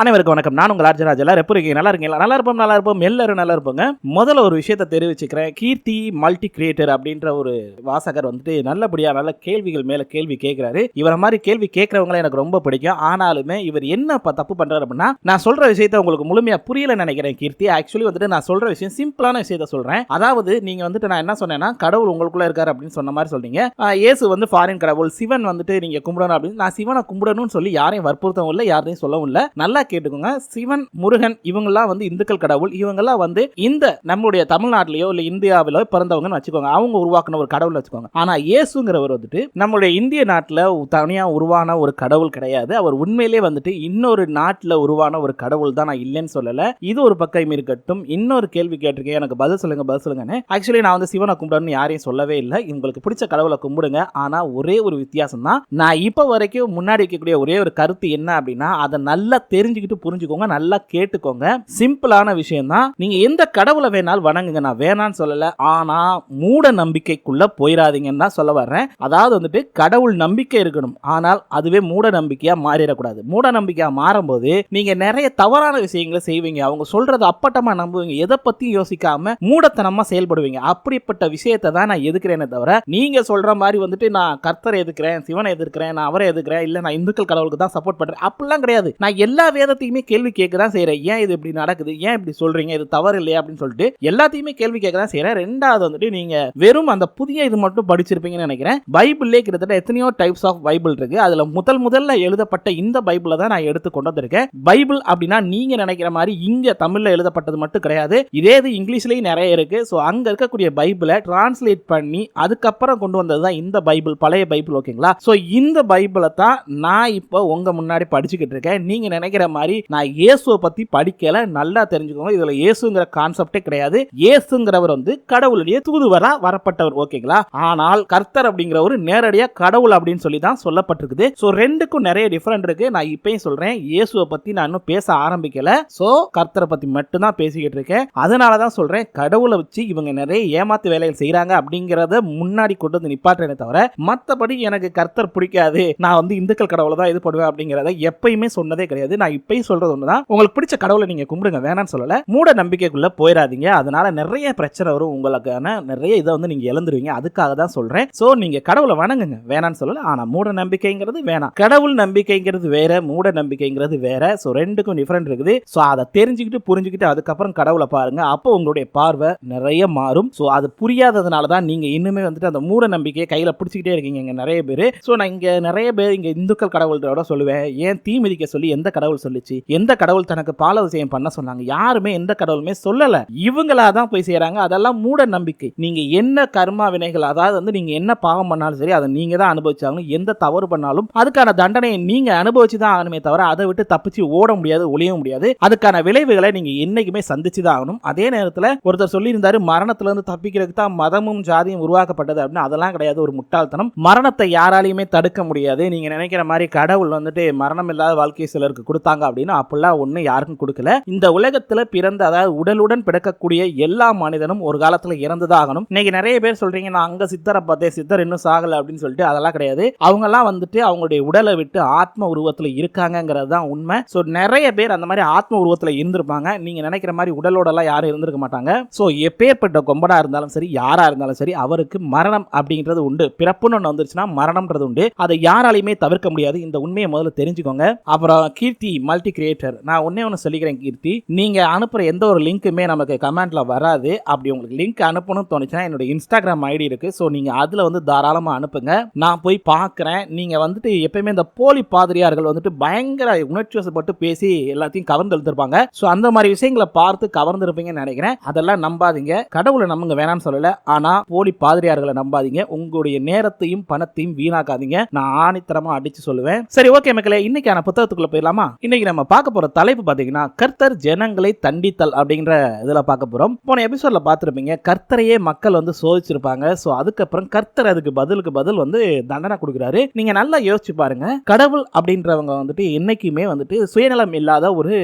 அனைவருக்கும் வணக்கம். நான் உங்கள் ராஜராஜ் எல்லாரும் எப்படி இருக்கீங்க நல்லா இருக்கீங்களா? நல்லா இருப்போம் நல்லா இருப்போம். எல்லாரும் நல்லா இருப்போங்க. முதல்ல ஒரு விஷயத்த தெரிவிச்சுக்கிறேன். கீர்த்தி மல்டி கிரியேட்டர் அப்படின்ற ஒரு வாசகர் வந்துட்டு நல்லபடியாக நல்ல கேள்விகள் மேல கேள்வி கேட்கிறாரு இவரை மாதிரி கேள்வி கேட்கறவங்கள எனக்கு ரொம்ப பிடிக்கும். ஆனாலுமே இவர் என்ன தப்பு பண்றாரு அப்படின்னா நான் சொல்ற விஷயத்த உங்களுக்கு முழுமையா புரியல நினைக்கிறேன் கீர்த்தி. ஆக்சுவலி வந்துட்டு நான் சொல்ற விஷயம் சிம்பிளான விஷயத்த சொல்றேன். அதாவது நீங்க வந்துட்டு நான் என்ன சொன்னேன்னா கடவுள் உங்களுக்குள்ள இருக்காரு அப்படின்னு சொன்ன மாதிரி சொல்றீங்க. ஆஹ் இயேசு வந்து ஃபாரின் கடவுள். சிவன் வந்துட்டு நீங்க கும்பிடணும் அப்படின்னு. நான் சிவனை கும்பிடணும்னு சொல்லி யாரையும் வற்புறுத்தவும் இல்லை யாரையும் சொல்லவும் இல்லை. நல்லா கேட்டுக்கோங்க. சிவன் முருகன் இவங்கெல்லாம் வந்து இந்துக்கள் கடவுள். இவங்கெல்லாம் வந்து இந்த நம்மளுடைய தமிழ்நாட்டிலேயோ இல்லை இந்தியாவிலோ பிறந்தவங்கன்னு வச்சுக்கோங்க. அவங்க உருவாக்கின ஒரு கடவுள் வச்சுக்கோங்க. ஆனா இயேசுங்கிறவர் வந்துட்டு நம்மளுடைய இந்திய நாட்டில் தனியா உருவான ஒரு கடவுள் கிடையாது. அவர் உண்மையிலே வந்துட்டு இன்னொரு நாட்டில் உருவான ஒரு கடவுள் தான் நான் இல்லைன்னு சொல்லலை. இது ஒரு பக்கம் இருக்கட்டும். இன்னொரு கேள்வி கேட்டிருக்கேன். எனக்கு பதில் சொல்லுங்க பதில் சொல்லுங்கன்னு. ஆக்சுவலி நான் வந்து சிவனை கும்பிடணும்னு யாரையும் சொல்லவே இல்லை. உங்களுக்கு பிடிச்ச கடவுளை கும்பிடுங்க. ஆனா ஒரே ஒரு வித்தியாசம் தான் நான் இப்போ வரைக்கும் முன்னாடி வைக்கக்கூடிய ஒரே ஒரு கருத்து என்ன அப்படின்னா அதை நல்லா தெரிஞ்சுக்கிட்டு புரிஞ்சுக்கோங்க நல்லா கேட்டுக்கோங்க. சிம்பிளான விஷயம் தான் நீங்க எந்த கடவுளை வேணாலும் வணங்குங்க. நான் வேணான்னு சொல்லல. ஆனா மூட நம்பிக்கைக்குள்ள போயிடாதீங்கன்னு தான் சொல்ல வர்றேன். அதாவது வந்துட்டு கடவுள் நம்பிக்கை இருக்கணும். ஆனால் அதுவே மூட நம்பிக்கையா மாறிடக்கூடாது. மூட நம்பிக்கையா மாறும்போது நீங்க நிறைய தவறான விஷயங்களை செய்வீங்க. அவங்க சொல்றதை அப்பட்டமா நம்புவீங்க. எதை பத்தி யோசிக்காம மூடத்தனமா செயல்படுவீங்க. அப்படிப்பட்ட விஷயத்தை தான் நான் எதுக்குறேனே தவிர நீங்க சொல்ற மாதிரி வந்துட்டு நான் கர்த்தரை எதிர்க்கிறேன் சிவனை எதிர்க்கிறேன் நான் அவரை எதிர்க்கிறேன் இல்ல நான் இந்துக்கள் கடவுளுக்கு தான் சப்போர்ட் பண்றேன். அப்படிலாம் கிடையாது. நான் எல்லா வேதத்தையுமே கேள்வி கேட்க தான் செய்றேன். ஏன் இது இப்படி நடக்குது? ஏன் இப்படி சொல்றீங்க? இது தவறு இல்லையா? அப்படின்னு சொல்லிட்டு எல்லாத்தையுமே கேள்வி கேட்க தான் ரெண்டாவது வந்துட்டு நீங்க வெறும் அந்த புதிய இது மட்டும் படிச்சிருப்பீங்கன்னு நினைக்கிறேன். பைபிள்லே கிட்டத்தட்ட எத்தனையோ டைப்ஸ் ஆஃப் பைபிள் இருக்கு. அதுல முதல் முதல்ல எழுதப்பட்ட இந்த பைபிளை தான் நான் எடுத்து கொண்டு வந்திருக்கேன். பைபிள் அப்படின்னா நீங்க நினைக்கிற மாதிரி இங்க தமிழ்ல எழுதப்பட்டது மட்டும் கிடையாது. இதே இது இங்கிலீஷ்லயும் நிறைய இருக்கு. ஸோ அங்க இருக்கக்கூடிய பைபிளை டிரான்ஸ்லேட் பண்ணி அதுக்கப்புறம் கொண்டு வந்தது தான் இந்த பைபிள் பழைய பைபிள் ஓகேங்களா ஸோ இந்த பைபிளை தான் நான் இப்போ உங்க முன்னாடி படிச்சுக்கிட்டு இருக்கேன். நீங்க நினைக்கிற மாதிரி நான் இயேசுவை பத்தி படிக்கல நல்லா தெரிஞ்சுக்கோங்க. இதுல இயேசுங்கிற கான்செப்டே கிடையாது. இயேசுங்கிறவர் வந்து கடவுளுடைய தூதுவரா வரப்பட்டவர் ஓகேங்களா? ஆனால் கர்த்தர் அப்படிங்கிறவர் நேரடியா கடவுள் அப்படின்னு சொல்லி தான் சொல்லப்பட்டிருக்குது. ஸோ ரெண்டுக்கும் நிறைய டிஃபரெண்ட் இருக்கு. நான் இப்பயும் சொல்றேன் இயேசுவை பத்தி நான் இன்னும் பேச ஆரம்பிக்கல. ஸோ கர்த்தரை பத்தி மட்டும் தான் பேசிக்கிட்டு இருக்கேன். அதனால தான் சொல்றேன் கடவுளை வச்சு இவங்க நிறைய ஏமாத்து வேலைகள் செய்கிறாங்க அப்படிங்கிறத முன்னாடி கொண்டு வந்து நிப்பாட்டுறேனே தவிர மற்றபடி எனக்கு கர்த்தர் பிடிக்காது. நான் வந்து இந்துக்கள் கடவுளை தான் இது பண்ணுவேன் அப்படிங்கிறத எப்பயுமே சொன்னதே கிடையாது. நான் இப்பயும் சொல்றது ஒண்ணுதான். உங்களுக்கு பிடிச்ச கடவுளை நீங்க கும்பிடுங்க வேணாம்னு சொல்லல. மூட நம்பிக்கைக்குள்ள போயிடாதீங்க. அதனால நிறைய பிரச்சனை வரும் உங்களுக்கான. நிறைய இதை வந்து நீங்க இழந்துருவீங்க. அதுக்காக தான் சொல்றேன். சோ நீங்க கடவுளை வணங்குங்க. வேணாம்னு சொல்லல. ஆனா மூட நம்பிக்கைங்கிறது வேணாம். கடவுள் நம்பிக்கைங்கிறது வேற மூட நம்பிக்கைங்கிறது வேற. சோ ரெண்டுக்கும் டிஃபரெண்ட் இருக்குது. சோ அதை தெரிஞ்சுக்கிட்டு புரிஞ்சுக்கிட்டு அதுக்கப்புறம் கடவுளை பாருங்க. அப்போ உங்களுடைய பார்வை நிறைய மாறும். சோ அது புரியாததுனால தான் நீங்க இன்னுமே வந்துட்டு அந்த மூட நம்பிக்கையை கையில பிடிச்சிக்கிட்டே இருக்கீங்க இங்க நிறைய பேர். சோ நான் இங்க நிறைய பேர் இங்க இந்துக்கள் கடவுள்களோட சொல்லுவேன். ஏன் தீ மிதிக்க சொல்லி எந்த கடவுள் சொல்லிச்சு. எந்த கடவுள் தனக்கு பாலபிஷேகம் பண்ண சொன்னாங்க? யாருமே எந்த கடவுளுமே சொல்லல. இவங்களா தான் போய் செய்யறாங்க அதெல்லாம் மூட நம்பிக்கை. நீங்க என்ன கர்மா வினைகள் அதாவது வந்து நீங்க என்ன பாவம் பண்ணாலும் சரி அதை நீங்க தான் அனுபவிச்சாகணும். எந்த தவறு பண்ணாலும் அதுக்கான தண்டனையை நீங்க அனுபவிச்சு தான் ஆகணுமே தவிர அதை விட்டு தப்பிச்சு ஓட முடியாது ஒளிய முடியாது. அதுக்கான விளைவுகளை நீங்க என்னைக்குமே சந்திச்சு தான் ஆகணும். அதே நேரத்துல ஒருத்தர் சொல்லியிருந்தாரு மரணத்துல இருந்து தப்பிக்கிறதுக்கு தான் மதமும் ஜாதியும் உருவாக்கப்பட்டது அப்படின்னு. அதெல்லாம் கிடையாது ஒரு முட்டாள்தனம். மரணத்தை யாராலையுமே தடுக்க முடியாது. நீங்க நினைக்கிற மாதிரி கடவுள் வந்துட்டு மரணம் இல்லாத வாழ்க்கையை சிலருக்கு கொடுத்தாங்க. அப்படின்னு அப்படிலாம் ஒன்றும் யாருக்கும் கொடுக்கல. இந்த உலகத்துல பிறந்த அதாவது உடலுடன் பிறக்கக்கூடிய எல்லா மனிதனும் ஒரு காலத்துல இறந்துதான் ஆகணும் இன்னைக்கு நிறைய பேர் சொல்றீங்க நான் அங்க சித்தரை பார்த்தேன் சித்தர் இன்னும் சாகலை அப்படின்னு சொல்லிட்டு அதெல்லாம் கிடையாது. அவங்க எல்லாம் வந்துட்டு அவங்களுடைய உடலை விட்டு ஆத்ம உருவத்தில் இருக்காங்கிறது தான் உண்மை. ஸோ நிறைய பேர் அந்த மாதிரி ஆத்ம உருவத்தில் இருந்திருப்பாங்க. நீங்க நினைக்கிற மாதிரி உடலோடலாம் யாரும் இருந்திருக்க மாட்டாங்க. ஸோ எப்பேற்பட்ட கொம்படா இருந்தாலும் சரி யாரா இருந்தாலும் சரி அவருக்கு மரணம் அப்படின்றது உண்டு. பிறப்புன்னு ஒன்று வந்துருச்சுன்னா மரணம்ன்றது உண்டு. அதை யாராலையுமே தவிர்க்க முடியாது. இந்த உண்மையை முதல்ல தெரிஞ்சுக்கோங்க. அப்புறம் கீர்த்தி மல்டி கிரியேட்டர் நான் ஒன்னே ஒன்று சொல்லிக்கிறேன் கீர்த்தி. நீங்கள் அனுப்புகிற எந்த ஒரு லிங்க்குமே நமக்கு கமெண்ட்டில் வராது. அப்படி உங்களுக்கு லிங்க் அனுப்பணும்னு தோணுச்சுன்னா என்னோட இன்ஸ்டாகிராம் ஐடி இருக்குது ஸோ நீங்கள் அதில் வந்து தாராளமாக அனுப்புங்க. நான் போய் பார்க்குறேன் நீங்கள் வந்துட்டு எப்பயுமே இந்த போலி பாதிரியார்கள் வந்துட்டு பயங்கர உணர்ச்சி வசப்பட்டு பேசி எல்லாத்தையும் கவர்ந்து எழுதிருப்பாங்க ஸோ அந்த மாதிரி விஷயங்களை பார்த்து கவர்ந்துருப்பீங்கன்னு நினைக்கிறேன். அதெல்லாம் நம்பாதீங்க. கடவுளை நம்புங்க வேணாம்னு சொல்லலை. ஆனால் போலி பாதிரியார்களை நம்பாதீங்க. உங்களுடைய நேரத்தையும் பணத்தையும் வீணாக்காதீங்க. நான் ஆணித்தரமாக அடிச்சு சொல்லுவேன். சரி ஓகே மக்களே இன்னைக்கான புத்தகத்துக்குள்ள போயிடலாமா? இன்னைக்கு நம்ம பார்க்க போற தலைப்பு பார்த்தீங்கன்னா கர்த்தர் ஜனங்களை தண்டித்தல் அப்படிங்கிற இதில் பார்க்க போறோம். போன எபிசோட்ல பார்த்திருப்பீங்க கர்த்தரையே மக்கள் வந்து சோதிச்சிருப்பாங்க. ஸோ அதுக்கப்புறம் கர்த்தர் அதுக்கு பதிலுக்கு பதில் வந்து தண்டனை கொடுக்குறாரு. நீங்க நல்லா யோசிச்சு பாருங்க. கடவுள் அப்படின்றவங்க வந்துட்டு என்னைக்குமே வந்துட்டு சுயநலம் இல்லாத ஒரு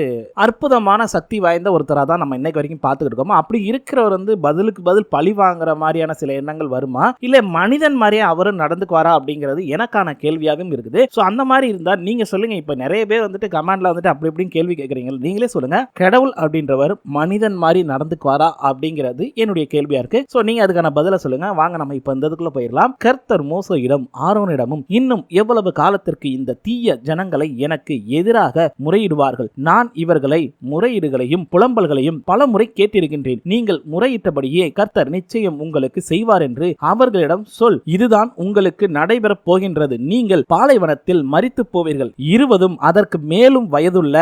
அற்புதமான சக்தி வாய்ந்த ஒருத்தராக தான் நம்ம இன்னைக்கு வரைக்கும் பார்த்துக்கிட்டு இருக்கோம்? அப்படி இருக்கிறவர் வந்து பதிலுக்கு பதில் பழி வாங்குற மாதிரியான சில எண்ணங்கள் வருமா? இல்லை மனிதன் மாதிரியே அவரும் நடந்துக்குவாரா அப்படிங்கிறது எனக்கான கேள்வியாகவும் இருக்குது. ஸோ அந்த மாதிரி இருந்தா நீங்க சொல்லுங்க. இப்போ நிறைய பேர் வந்துட்டு கமெண்ட்ல பாட்டில் வந்துட்டு அப்படி இப்படின்னு கேள்வி கேட்குறீங்க. நீங்களே சொல்லுங்க. கடவுள் அப்படின்றவர் மனிதன் மாதிரி நடந்துக்குவாரா அப்படிங்கிறது என்னுடைய கேள்வியா இருக்கு. ஸோ நீங்க அதுக்கான பதிலை சொல்லுங்க. வாங்க நம்ம இப்போ இந்த இதுக்குள்ள போயிடலாம். கர்த்தர் மோசோயிடம் ஆரோனிடமும் இன்னும் எவ்வளவு காலத்திற்கு இந்த தீய ஜனங்களை எனக்கு எதிராக முறையிடுவார்கள்? நான் இவர்களை முறையீடுகளையும் புலம்பல்களையும் பல முறை கேட்டிருக்கின்றேன். நீங்கள் முறையிட்டபடியே கர்த்தர் நிச்சயம் உங்களுக்கு செய்வார் என்று அவர்களிடம் சொல். இதுதான் உங்களுக்கு நடைபெறப் போகின்றது. நீங்கள் பாலைவனத்தில் மறித்து போவீர்கள். இருவதும் அதற்கு மேலும் வயதுள்ள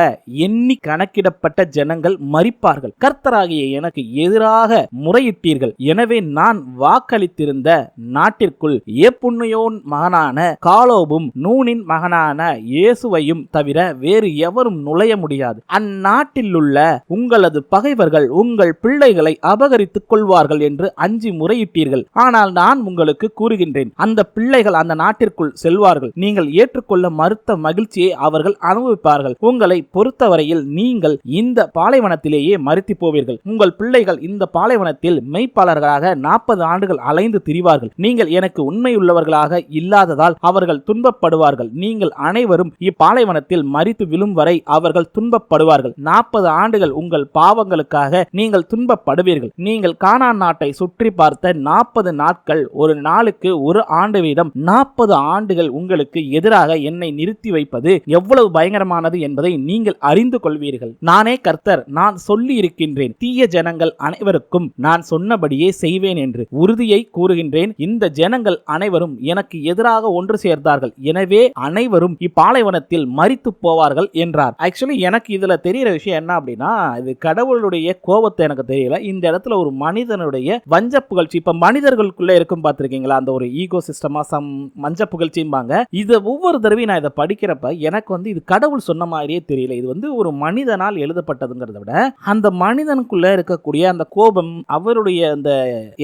எண்ணி கணக்கிடப்பட்ட ஜனங்கள் மறிப்பார்கள். கர்த்தராகிய எனக்கு எதிராக முறையிட்டீர்கள். எனவே நான் வாக்களித்திருந்த நாட்டிற்குள் ஏப்புண்ணையோன் மகனான காலோபும் நூனின் மகனான இயேசுவையும் தவிர வேறு எவரும் நுழைய முடியாது. அந்நாட்டில் உள்ள உங்களது பகைவர்கள் உங்கள் பிள்ளைகளை அபகரித்துக் கொள்வார்கள் என்று அஞ்சி முறையிட்டீர்கள். ஆனால் நான் உங்களுக்கு கூறுகின்றேன் அந்த பிள்ளைகள் அந்த நாட்டிற்குள் செல்வார்கள். நீங்கள் ஏற்றுக்கொள்ள மறுத்த மகிழ்ச்சியை அவர்கள் அனுபவிப்பார்கள். உங்களை பொறுத்தவரையில் நீங்கள் இந்த பாலைவனத்திலேயே மறுத்தி போவீர்கள் உங்கள் பிள்ளைகள் இந்த பாலைவனத்தில் மெய்ப்பாளர்களாக நாற்பது ஆண்டுகள் அலைந்து திரிவார்கள். நீங்கள் எனக்கு உண்மையுள்ளவர்களாக இல்லாததால் அவர்கள் துன்பப்படுவார்கள். நீங்கள் அனைவரும் இப்பாலைவனத்தில் மறித்து விழும் வரை அவர்கள் துன்பப்படுவார்கள். நாற்பது ஆண்டுகள் உங்கள் பாவங்களுக்காக நீங்கள் துன்பப்படுவீர்கள். நீங்கள் கானான் நாட்டை சுற்றி பார்த்த நாற்பது நாட்கள் ஒரு நாளுக்கு ஒரு ஆண்டு வீதம். நாற்பது ஆண்டுகள் உங்களுக்கு எதிராக என்னை நிறுத்தி வைப்பது எவ்வளவு பயங்கரமானது என்பதை நீங்கள் அறிந்து கொள்வீர்கள். நானே கர்த்தர் நான் சொல்லி இருக்கின்றேன் தீய ஜனங்கள் அனைவருக்கும் நான் சொன்னபடியே செய்வேன் என்று உறுதியை கூறுகின்றேன். இந்த ஜனங்கள் அனைவரும் எனக்கு எதிராக ஒன்று சேர்ந்தார்கள். எனவே அனைவரும் இப்பாலைவனத்தில் மறித்து போவார்கள் என்றார். ஆக்சுவலி எனக்கு இதுல தெரியற விஷயம் என்ன அப்படின்னா இது கடவுளுடைய கோபத்தை எனக்கு தெரியல. இந்த இடத்துல ஒரு மனிதனுடைய வஞ்ச புகழ்ச்சி இப்ப மனிதர்களுக்குள்ள இருக்கும் பார்த்திருக்கீங்களா? அந்த ஒரு ஈகோ சிஸ்டமா சம் மஞ்ச புகழ்ச்சிம்பாங்க. இதை ஒவ்வொரு தடவையும் நான் இதை படிக்கிறப்ப எனக்கு வந்து இது கடவுள் சொன்ன மாதிரியே தெரியல. இது வந்து ஒரு மனிதனால் எழுதப்பட்டதுங்கிறத விட அந்த மனிதனுக்குள்ள இருக்கக்கூடிய அந்த கோபம் அவருடைய அந்த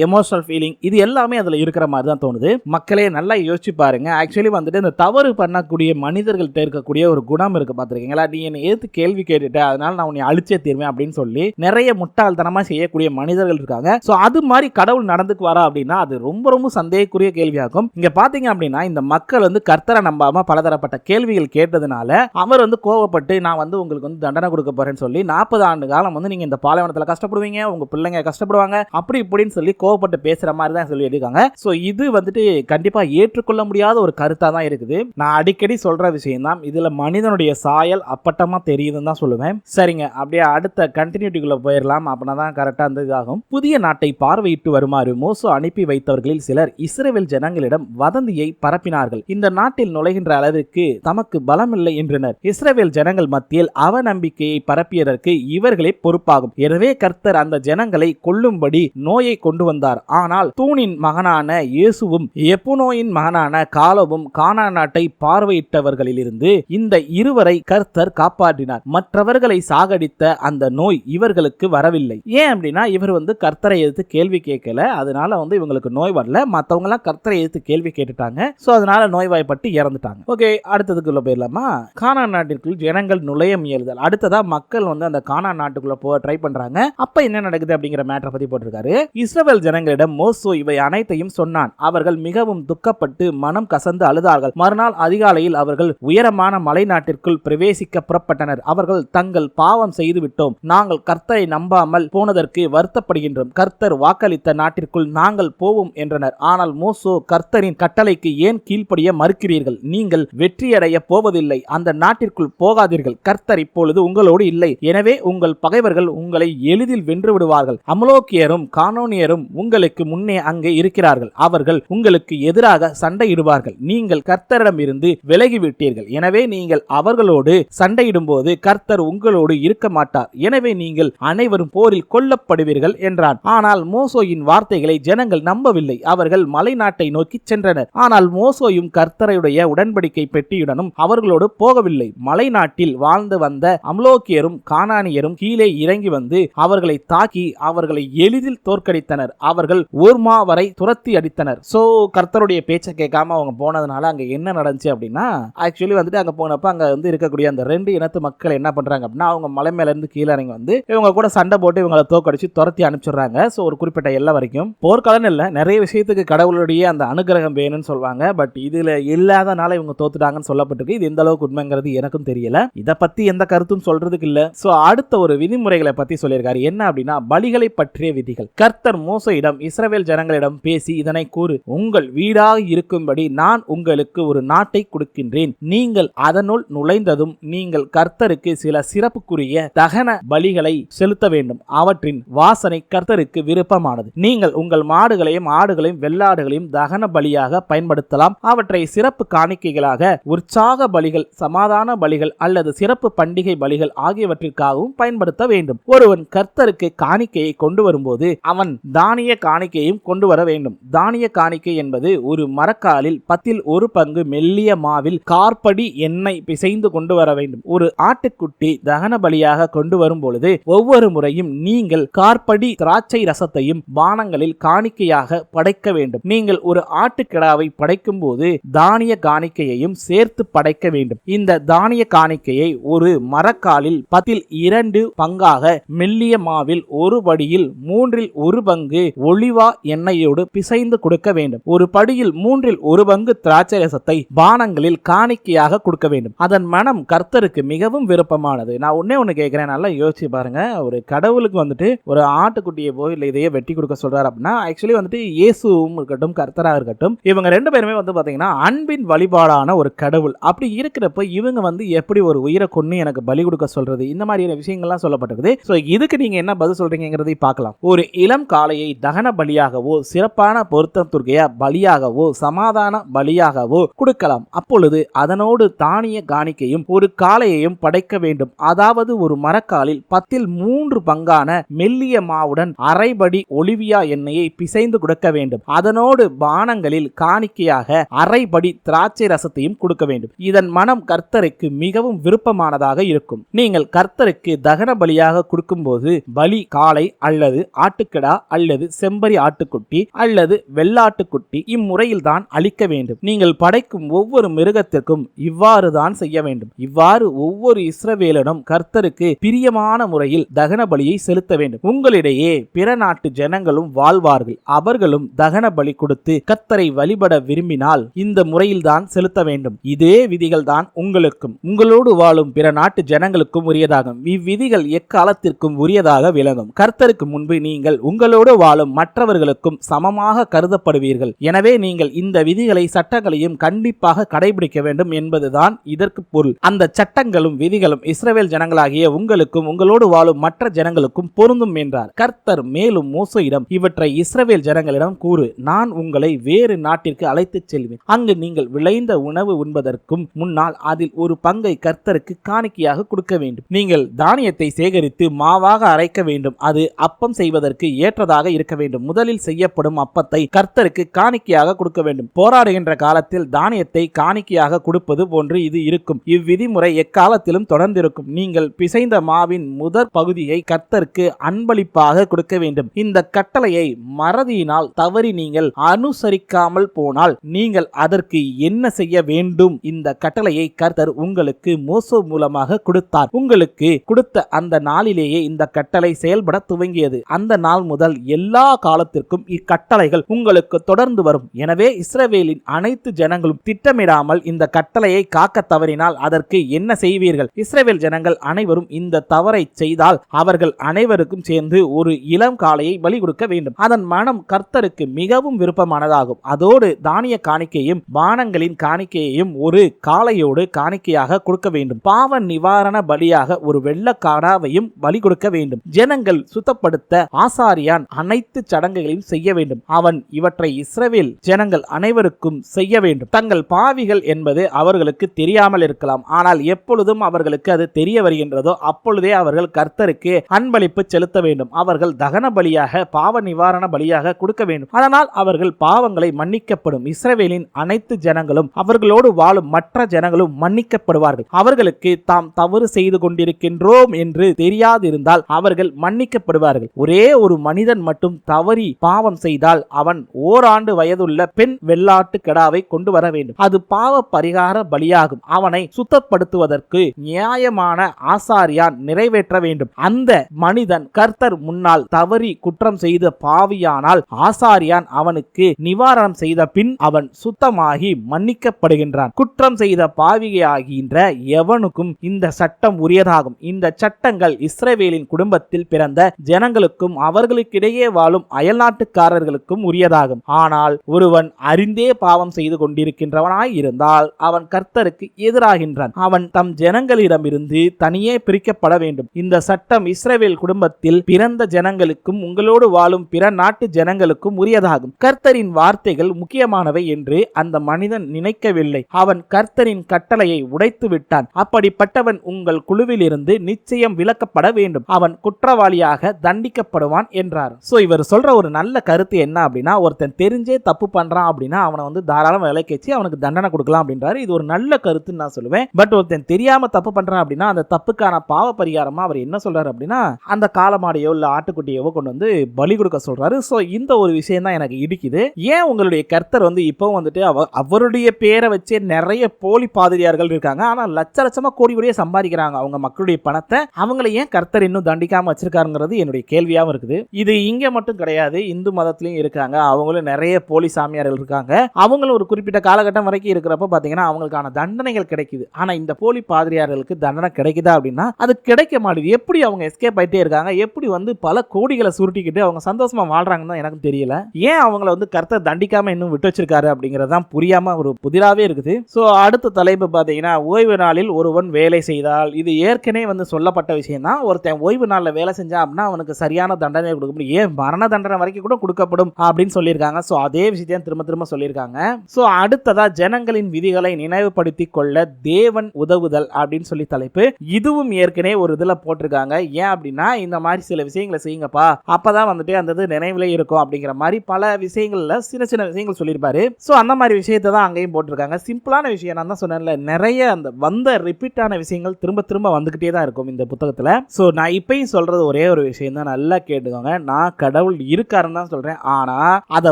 எமோஷனல் ஃபீலிங் இது எல்லாமே அதுல இருக்கிற மாதிரி தான் தோணுது. மக்களே நல்லா யோசிச்சு பாருங்க. ஆக்சுவலி வந்துட்டு இந்த தவறு பண்ணக்கூடிய மனிதர்கள்ட்ட இருக்கக்கூடிய ஒரு குணம் இருக்கு பார்த்துருக்கீங்களா? நீ என்னை ஏத்து கேள்வி கேட்டுட்ட அதனால நான் உன்னை அழிச்சே தீர்வேன் அப்படின்னு சொல்லி நிறைய முட்டாள்தனமா செய்யக்கூடிய மனிதர்கள் இருக்காங்க. ஸோ அது மாதிரி கடவுள் நடந்துக்குவாரா அப்படின்னா அது ரொம்ப ரொம்ப சந்தேகக்குரிய கேள்வியாகும். இங்க பாத்தீங்க அப்படின்னா இந்த மக்கள் வந்து கர்த்தரை நம்பாம பலதரப்பட்ட கேள்விகள் கேட்டதுனால அவர் வந்து கோவப்பட்டு நான் வந்து உங்களுக்கு வந்து தண்டனை கொடுக்க போறேன்னு சொல்லி நாற்பது ஆண்டு காலம் வந்து நீங்க இந்த பாலைவனத்தில் கஷ்டப்படுவீங்க உங்க பிள்ளைங்க கஷ்டப்படுவாங்க அப்படி இப்படின்னு சொல்லி கோவப்பட்டு பேசுற மாதிரி தான் சொல்லி இருக்காங்க. ஸோ இது வந்துட்டு கண்டிப்பா ஏற்றுக்கொள்ள முடியாத ஒரு கருத்தா தான் இருக்குது. நான் அடிக்கடி சொல்ற விஷயம் தான் இதுல மனிதனுடைய சாயல் அப்பட்டமா தெரியுதுன்னு தான் சொல்லுவேன். சரிங்க அப்படியே அடுத்த கண்டினியூட்டிக்குள்ள போயிடலாம் அப்படின்னா தான் கரெக்டா அந்த இதாகும் புதிய நாட்டை பார்வையிட்டு வருமாறு மோசோ அனுப்பி வைத்தவர்களில் சிலர் இஸ்ரேல் ஜனங்களிடம் வதந்தியை பரப்பினார்கள். இந்த நாட்டில் நுழைகின்ற அளவிற்கு தமக்கு பலமில்லை என்றனர். இஸ்ரேல் ஜனங்கள் மத்தியில் அவநம்பிக்கையை பரப்பியதற்கு இவர்களே பொறுப்பாகும். எனவே கர்த்தர் அந்த ஜனங்களை கொல்லும்படி நோயை கொண்டு வந்தார். ஆனால் தூணின் மகனான இயேசுவும் எப்புனோயின் மகனான காலவும் கானா நாட்டை பார்வையிட்டவர்களிலிருந்து இந்த இருவரை கர்த்தர் காப்பாற்றினார். மற்றவர்களை சாகடித்த அந்த நோய் இவர்களுக்கு வரவில்லை. ஏன் அப்படின்னா இவர் வந்து கர்த்தரை எதிர்த்து கேள்வி கேட்கல. அதனால வந்து இவங்களுக்கு நோய் வரல. மற்றவங்க எல்லாம் கர்த்தரை எதிர்த்து கேள்வி கேட்டுட்டாங்க. ஸோ அதனால நோய்வாய்ப்பட்டு இறந்துட்டாங்க. ஓகே அடுத்ததுக்குள்ள போயிடலாமா? கானா நாட்டிற்குள் ஜனங்கள் நுழைய முயல்தல் அடுத்ததா மக்கள் வந்து அந்த கானா நாட்டுக்குள்ள போக ட்ரை பண்றாங்க. அப்ப என்ன நடக்குது அப்படிங்கிற மேட்டரை பத்தி போட்டிருக்காரு. இஸ்ரவேல் ஜனங்களிடம் மோசோ இவை அனைத்தையும் சொன்னான். அவர்கள் மிகவும் துக்கப்பட்டு மனம் கசந்து அழுதார்கள். மறுநாள் அதிகாலையில் அவர்கள் உயரமான மலை நாட்டிற்குள் பிரவேசிக்க புறப்பட்டனர். அவர்கள் தங்கள் பாவம் செய்து விட்டோம் நாங்கள் கர்த்தரை நம்பாமல் போனதற்கு வருத்தப்படுகின்றோம். கர்த்தர் வாக்களித்த நாட்டிற்குள் நாங்கள் போவோம் என்றனர். ஆனால் மோசோ கர்த்தரின் கட்டளைக்கு ஏன் கீழ்ப்படிய மறுக்கிறீர்கள்? நீங்கள் வெற்றியடைய போவதில்லை. அந்த நாட்டிற்குள் போ போகாதீர்கள். கர்த்தர் இப்பொழுது உங்களோடு இல்லை. எனவே உங்கள் பகைவர்கள் உங்களை எளிதில் வென்று விடுவார்கள். அமலோக்கியரும் கானோனியரும் உங்களுக்கு முன்னே அங்கே இருக்கிறார்கள். அவர்கள் உங்களுக்கு எதிராக சண்டையிடுவார்கள். நீங்கள் கர்த்தரிடம் இருந்து விலகிவிட்டீர்கள். எனவே நீங்கள் அவர்களோடு சண்டையிடும் போது கர்த்தர் உங்களோடு இருக்க மாட்டார். எனவே நீங்கள் அனைவரும் போரில் கொல்லப்படுவீர்கள் என்றான். ஆனால் மோசோயின் வார்த்தைகளை ஜனங்கள் நம்பவில்லை. அவர்கள் மலை நாட்டை நோக்கி சென்றனர். ஆனால் மோசோயும் கர்த்தரையுடைய உடன்படிக்கை பெட்டியுடனும் அவர்களோடு போகவில்லை. மலை நாட்டில் வாழ்ந்து வந்த அம்லோக்கியரும் கானானியரும் கீழே இறங்கி வந்து அவர்களை தாக்கி அவர்களை எளிதில் தோற்கடித்தனர். அவர்கள் ஓர்மா வரை துரத்தி அடித்தனர். சோ கர்த்தருடைய பேச்சை கேட்காம அவங்க போனதுனால அங்க என்ன நடந்துச்சு அப்படின்னா ஆக்சுவலி வந்துட்டு அங்க போனப்ப அங்க வந்து இருக்கக்கூடிய அந்த ரெண்டு இனத்து மக்கள் என்ன பண்றாங்க அப்படின்னா அவங்க மலை மேல இருந்து கீழே இறங்கி வந்து இவங்க கூட சண்டை போட்டு இவங்களை தோக்கடிச்சு துரத்தி அனுப்பிச்சிடுறாங்க. ஸோ ஒரு குறிப்பிட்ட எல்லா வரைக்கும். போர்க்காலம் இல்லை நிறைய விஷயத்துக்கு கடவுளுடைய அந்த அனுகிரகம் வேணும்னு சொல்லுவாங்க. பட் இதுல இல்லாதனால இவங்க தோத்துட்டாங்கன்னு சொல்லப்பட்டிருக்கு. இது எந்த அளவுக்கு உண்மைங்கிறது எனக்கும் தெரியும் தெரியல. முடியல இத பத்தி எந்த கருத்தும் சொல்றதுக்கு இல்ல. சோ அடுத்த ஒரு விதிமுறைகளை பத்தி சொல்லியிருக்காரு. என்ன அப்படின்னா பலிகளை பற்றிய விதிகள். கர்த்தர் மோசையிடம் இஸ்ரவேல் ஜனங்களிடம் பேசி இதனை கூறு. உங்கள் வீடாக இருக்கும்படி நான் உங்களுக்கு ஒரு நாட்டை கொடுக்கின்றேன். நீங்கள் அதனுள் நுழைந்ததும் நீங்கள் கர்த்தருக்கு சில சிறப்புக்குரிய தகன பலிகளை செலுத்த வேண்டும். அவற்றின் வாசனை கர்த்தருக்கு விருப்பமானது. நீங்கள் உங்கள் மாடுகளையும் ஆடுகளையும் வெள்ளாடுகளையும் தகன பலியாக பயன்படுத்தலாம். அவற்றை சிறப்பு காணிக்கைகளாக உற்சாக பலிகள் சமாதான பலிகள் அல்லது சிறப்பு பண்டிகை பலிகள் ஆகியவற்றிற்காகவும் பயன்படுத்த வேண்டும். ஒருவன் கர்த்தருக்கு காணிக்கையை கொண்டு வரும்போது அவன் தானிய காணிக்கையும் கொண்டு வர வேண்டும். தானிய காணிக்கை என்பது ஒரு மரக்காலில் பத்தில் ஒரு பங்கு மெல்லிய மாவில் கார்படி எண்ணெய் பிசைந்து கொண்டு வர வேண்டும். ஒரு ஆட்டுக்குட்டி தகன பலியாக கொண்டு வரும் பொழுது ஒவ்வொரு முறையும் நீங்கள் கார்படி திராட்சை ரசத்தையும் பானங்களில் காணிக்கையாக படைக்க வேண்டும். நீங்கள் ஒரு ஆட்டுக்கிடாவை படைக்கும் போது தானிய காணிக்கையையும் சேர்த்து படைக்க வேண்டும். இந்த தானிய காணிக்கையை ஒரு மரக்காலில் பத்தில் இரண்டு பங்காக மெல்லிய மாவில் ஒரு படியில் மூன்றில் ஒரு பங்கு ஒளிவா எண்ணெயோடு பிசைந்து கொடுக்க வேண்டும். ஒரு படியில் மூன்றில் ஒரு பங்கு திராட்சை ரசத்தை பானங்களில் காணிக்கையாக கொடுக்க வேண்டும். அதன் மனம் கர்த்தருக்கு மிகவும் விருப்பமானது. நான் ஒன்னே ஒன்று கேட்கிறேன் நல்லா யோசிச்சு பாருங்க. ஒரு கடவுளுக்கு வந்துட்டு ஒரு ஆட்டுக்குட்டியை போய் இல்லை இதையே வெட்டி கொடுக்க சொல்றாரு அப்படின்னா ஆக்சுவலி வந்துட்டு இயேசுவும் இருக்கட்டும் கர்த்தராக இருக்கட்டும் இவங்க ரெண்டு பேருமே வந்து பாத்தீங்கன்னா அன்பின் வழிபாடான ஒரு கடவுள். அப்படி இருக்கிறப்ப இவங்க வந்து எப்படி எப்படி ஒரு உயிரை கொண்டு எனக்கு பலி கொடுக்க சொல்றது? இந்த மாதிரியான விஷயங்கள்லாம் சொல்லப்பட்டிருக்குது. ஸோ இதுக்கு நீங்க என்ன பதில் சொல்றீங்கிறதை பார்க்கலாம். ஒரு இளம் காளையை தகன பலியாகவோ சிறப்பான பொருத்தத்துறைய பலியாகவோ சமாதான பலியாகவோ கொடுக்கலாம். அப்பொழுது அதனோடு தானிய காணிக்கையும் ஒரு காளையையும் படைக்க வேண்டும். அதாவது ஒரு மரக்காலில் பத்தில் மூன்று பங்கான மெல்லிய மாவுடன் அரைபடி ஒலிவியா எண்ணெயை பிசைந்து கொடுக்க வேண்டும். அதனோடு பானங்களில் காணிக்கையாக அரைபடி திராட்சை ரசத்தையும் கொடுக்க வேண்டும். இதன் மனம் கர்த்தருக்கு மிக மிகவும் விருப்பமானதாக இருக்கும். நீங்கள் கர்த்தருக்கு தகன பலியாக கொடுக்கும்போது பலி காளை அல்லது ஆட்டுக்கிடா அல்லது செம்பரி ஆட்டுக்குட்டி அல்லது வெள்ளாட்டுக்குட்டி இம்முறையில் தான் அளிக்க வேண்டும். நீங்கள் படைக்கும் ஒவ்வொரு மிருகத்திற்கும் இவ்வாறு தான் செய்ய வேண்டும். இவ்வாறு ஒவ்வொரு இஸ்ரவேலனும் கர்த்தருக்கு பிரியமான முறையில் தகன பலியை செலுத்த வேண்டும். உங்களிடையே பிற நாட்டு ஜனங்களும் வாழ்வார்கள். அவர்களும் தகன பலி கொடுத்து கர்த்தரை வழிபட விரும்பினால் இந்த முறையில் தான் செலுத்த வேண்டும். இதே விதிகள் தான் உங்களுக்கும் உங்களோடு வாழும் பிற நாட்டு ஜனங்களுக்கும் உரியதாகும். இவ்விதிகள் எக்காலத்திற்கும் உரியதாக விளங்கும். கர்த்தருக்கு முன்பு நீங்கள் உங்களோடு வாழும் மற்றவர்களுக்கும் சமமாக கருதப்படுவீர்கள். எனவே நீங்கள் இந்த விதிகளை சட்டங்களையும் கண்டிப்பாக கடைபிடிக்க வேண்டும் என்பதுதான் இதற்கு பொருள். அந்த சட்டங்களும் விதிகளும் இஸ்ரவேல் ஜனங்களாகிய உங்களுக்கும் உங்களோடு வாழும் மற்ற ஜனங்களுக்கும் பொருந்தும் என்றார். கர்த்தர் மேலும் மோசையிடம் இவற்றை இஸ்ரவேல் ஜனங்களிடம் கூறு. நான் உங்களை வேறு நாட்டிற்கு அழைத்துச் செல்வேன். அங்கு நீங்கள் விளைந்த உணவு உண்பதற்கும் முன்னால் அதில் ஒரு பங்கை கர்த்தருக்கு காணிக்கையாக கொடுக்க வேண்டும். நீங்கள் தானியத்தை சேகரித்து மாவாக அரைக்க வேண்டும். அது அப்பம் செய்வதற்கு ஏற்றதாக இருக்க வேண்டும். முதலில் செய்யப்படும் அப்பத்தை கர்த்தருக்கு காணிக்கையாக கொடுக்க வேண்டும். போராடுகின்ற காலத்தில் தானியத்தை காணிக்கையாக கொடுப்பது போன்று இது இருக்கும். இவ்விதிமுறை எக்காலத்திலும் தொடர்ந்திருக்கும். நீங்கள் பிசைந்த மாவின் முதற் பகுதியை கர்த்தருக்கு அன்பளிப்பாக கொடுக்க வேண்டும். இந்த கட்டளையை மறதியினால் தவறி நீங்கள் அனுசரிக்காமல் போனால் நீங்கள் அதற்கு என்ன செய்ய வேண்டும்? இந்த கட்டளையை கர்த்தர் உங்களுக்கு மோசோ மூலமாக கொடுத்தார். உங்களுக்கு கொடுத்த அந்த நாளிலேயே இந்த கட்டளை செயல்பட துவங்கியது. அந்த நாள் முதல் எல்லா காலத்திற்கும் இக்கட்டளைகள் உங்களுக்கு தொடர்ந்து வரும். எனவே இஸ்ரவேலின் அனைத்து ஜனங்களும் திட்டமிடாமல் இந்த கட்டளையை காக்க தவறினால் அதற்கு என்ன செய்வீர்கள்? இஸ்ரவேல் ஜனங்கள் அனைவரும் இந்த தவறை செய்தால் அவர்கள் அனைவருக்கும் சேர்ந்து ஒரு இளம் காளையை பலி கொடுக்க வேண்டும். அதன் மனம் கர்த்தருக்கு மிகவும் விருப்பமானதாகும். அதோடு தானிய காணிக்கையும் பானங்களின் காணிக்கையையும் ஒரு காளையோடு காணிக்கையாக கொடுக்க வேண்டும். பாவ நிவாரண பலியாக ஒரு வெள்ள காடாவையும் பலி கொடுக்க வேண்டும். ஜனங்கள் சுத்தப்படுத்த ஆசாரியான் அனைத்து சடங்குகளையும் செய்ய வேண்டும். அவன் இவற்றை இஸ்ரவேல் ஜனங்கள் அனைவருக்கும் செய்ய வேண்டும். தங்கள் பாவிகள் என்பது அவர்களுக்கு தெரியாமல் இருக்கலாம். ஆனால் எப்பொழுதும் அவர்களுக்கு அது தெரிய வருகின்றதோ அப்பொழுதே அவர்கள் கர்த்தருக்கு அன்பளிப்பு செலுத்த வேண்டும். அவர்கள் தகன பலியாக பாவ நிவாரண பலியாக கொடுக்க வேண்டும். அதனால் அவர்கள் பாவங்களை மன்னிக்கப்படும். இஸ்ரேலின் அனைத்து ஜனங்களும் அவர்களோடு வாழும் மற்ற ஜனங்களும் மன்னிக்கப்படுவார்கள். அவர்களுக்கு தாம் தவறு செய்து கொண்டிருக்கின்றோம் என்று தெரியாதிருந்தால் அவர்கள் மன்னிக்கப்படுவார்கள். ஒரே ஒரு மனிதன் மட்டும் தவறி பாவம் செய்தால் அவன் ஓராண்டு வயதுள்ள பெண் வெள்ளாட்டு கெடாவை கொண்டு வர வேண்டும். அது பாவ பரிகார பலியாகும். அவனை சுத்தப்படுத்துவதற்கு நியாயமான ஆசாரியான் நிறைவேற்ற வேண்டும். அந்த மனிதன் கர்த்தர் முன்னால் தவறி குற்றம் செய்த பாவியானால் ஆசாரியான் அவனுக்கு நிவாரணம் செய்த பின் அவன் சுத்தமாகி மன்னிக்கப்படுகின்றான். குற்றம் செய்த பாவியாகின்ற எவனுக்கும் இந்த சட்டம் உரியதாகும். இந்த சட்டங்கள் இஸ்ரேவேலின் குடும்பத்தில் பிறந்த ஜனங்களுக்கும் அவர்களுக்கிடையே வாழும் அயல்நாட்டுக்காரர்களுக்கும் உரியதாகும். ஆனால் ஒருவன் அறிந்தே பாவம் செய்து கொண்டிருக்கின்றவனாய் இருந்தால் அவன் கர்த்தருக்கு எதிராகின்றான். அவன் தம் ஜனங்களிடமிருந்து தனியே பிரிக்கப்பட வேண்டும். இந்த சட்டம் இஸ்ரேவேல் குடும்பத்தில் பிறந்த ஜனங்களுக்கும் உங்களோடு வாழும் பிற நாட்டு ஜனங்களுக்கும் உரியதாகும். கர்த்தரின் வார்த்தைகள் முக்கியமானவை என்று அந்த மனிதன் நினைக்கவில்லை. அவன் கர்த்தரின் கட்டளையை உடைத்து விட்டான். அப்படிப்பட்டவன் உங்கள் குழுவிலிருந்து நிச்சயம் விலக்கப்பட வேண்டும். அவன் குற்றவாளியாக தண்டிக்கப்படுவான் என்றார். சோ இவர் சொல்ற ஒரு நல்ல கருத்து என்ன அப்படின்னா ஒருத்தன் தெரிஞ்சே தப்பு பண்றான் அப்படின்னா அவனை வந்து தாராளம் விலைக்கு அவனுக்கு தண்டனை கொடுக்கலாம் அப்படின்றாரு. இது ஒரு நல்ல கருத்துன்னு நான் சொல்லுவேன். பட் ஒருத்தன் தெரியாம தப்பு பண்றான் அப்படின்னா அந்த தப்புக்கான பாவ பரிகாரமா அவர் என்ன சொல்றாரு அப்படின்னா அந்த காலமாடையோ இல்ல ஆட்டுக்குட்டியவோ கொண்டு வந்து பலி கொடுக்க சொல்றாரு. சோ இந்த ஒரு விஷயம் தான் எனக்கு இடிக்குது. ஏன் உங்களுடைய கர்த்தர் வந்து இப்போ வந்துட்டு அவருடைய பேரை வச்சே நிறைய போலி பாதிரியார்கள் இருக்காங்க. ஆனா லட்ச லட்சமா கோடி கோடியே சம்பாதிக்கிறாங்க அவங்க மக்களுடைய பணத்தை. அவங்கள ஏன் கர்த்தர் இன்னும் தண்டிக்காம வச்சிருக்காருங்கிறது என்னுடைய கேள்வியாகவும் இருக்குது. இது இங்க மட்டும் கிடையாது இந்து மதத்திலயும் இருக்காங்க. அவங்களும் நிறைய போலி சாமியார்கள் இருக்காங்க. அவங்களும் ஒரு குறிப்பிட்ட காலகட்டம் வரைக்கும் இருக்கிறப்ப பாத்தீங்கன்னா அவங்களுக்கான தண்டனைகள் கிடைக்குது. ஆனா இந்த போலி பாதிரியார்களுக்கு தண்டனை கிடைக்குதா அப்படின்னா அது கிடைக்க மாட்டேங்குது எப்படி அவங்க எஸ்கேப் ஆயிட்டே இருக்காங்க? எப்படி வந்து பல கோடிகளை சுருட்டிக்கிட்டு அவங்க சந்தோஷமா வாழ்றாங்கன்னு தான் எனக்கு தெரியல. ஏன் அவங்கள வந்து கர்த்தர் தண்டிக்காம இன்னும் விட்டு வச்சிருக்காரு அப்படிங்கிறது தான் புரியாம ஒரு புதிராவே இருக்குது. ஸோ அடுத்த தலைப்பு பார்த்தீங்கன்னா ஓய்வு நாளில் ஒருவன் வேலை செய்தால். இது ஏற்கனவே வந்து சொல்லப்பட்ட விஷயம் தான் ஒருத்தன் ஓய்வு நாளில் வேலை செஞ்சான் அப்படின்னா அவனுக்கு சரியான தண்டனை கொடுக்கப்படும் ஏன்? மரண தண்டனை வரைக்கும் கூட கொடுக்கப்படும் அப்படின்னு சொல்லியிருக்காங்க. ஸோ அதே விஷயத்தையும் திரும்ப திரும்ப சொல்லியிருக்காங்க. ஸோ அடுத்ததா ஜனங்களின் விதிகளை நினைவுபடுத்தி கொள்ள தேவன் உதவுதல் அப்படின்னு சொல்லி தலைப்பு. இதுவும் ஏற்கனவே ஒரு இதில் போட்டிருக்காங்க. ஏன் அப்படின்னா இந்த மாதிரி சில விஷயங்களை செய்யுங்கப்பா. அப்பதான் வந்துட்டு அந்த இது நினைவுல இருக்கும் அப்படிங்கிற மாதிரி பல விஷயங்கள்ல சின்ன சின்ன விஷயங்கள் சொல்லியிருப்பாரு. ஸோ அந்த மாதிரி விஷயத்தை தான் அங்கேயும் போட்டிருக்காங்க. சிம்பிளான விஷயம் நான் தான் சொன்னேன்ல நிறைய அந்த வந்த ரிப்பீட்டான விஷயங்கள் திரும்ப திரும்ப வந்துக்கிட்டே தான் இருக்கும் இந்த புத்தகத்தில். ஸோ நான் இப்பயும் சொல்கிறது ஒரே ஒரு விஷயம் தான். நல்லா கேட்டுக்கோங்க. நான் கடவுள் இருக்காருன்னு தான் சொல்கிறேன் ஆனால் அதை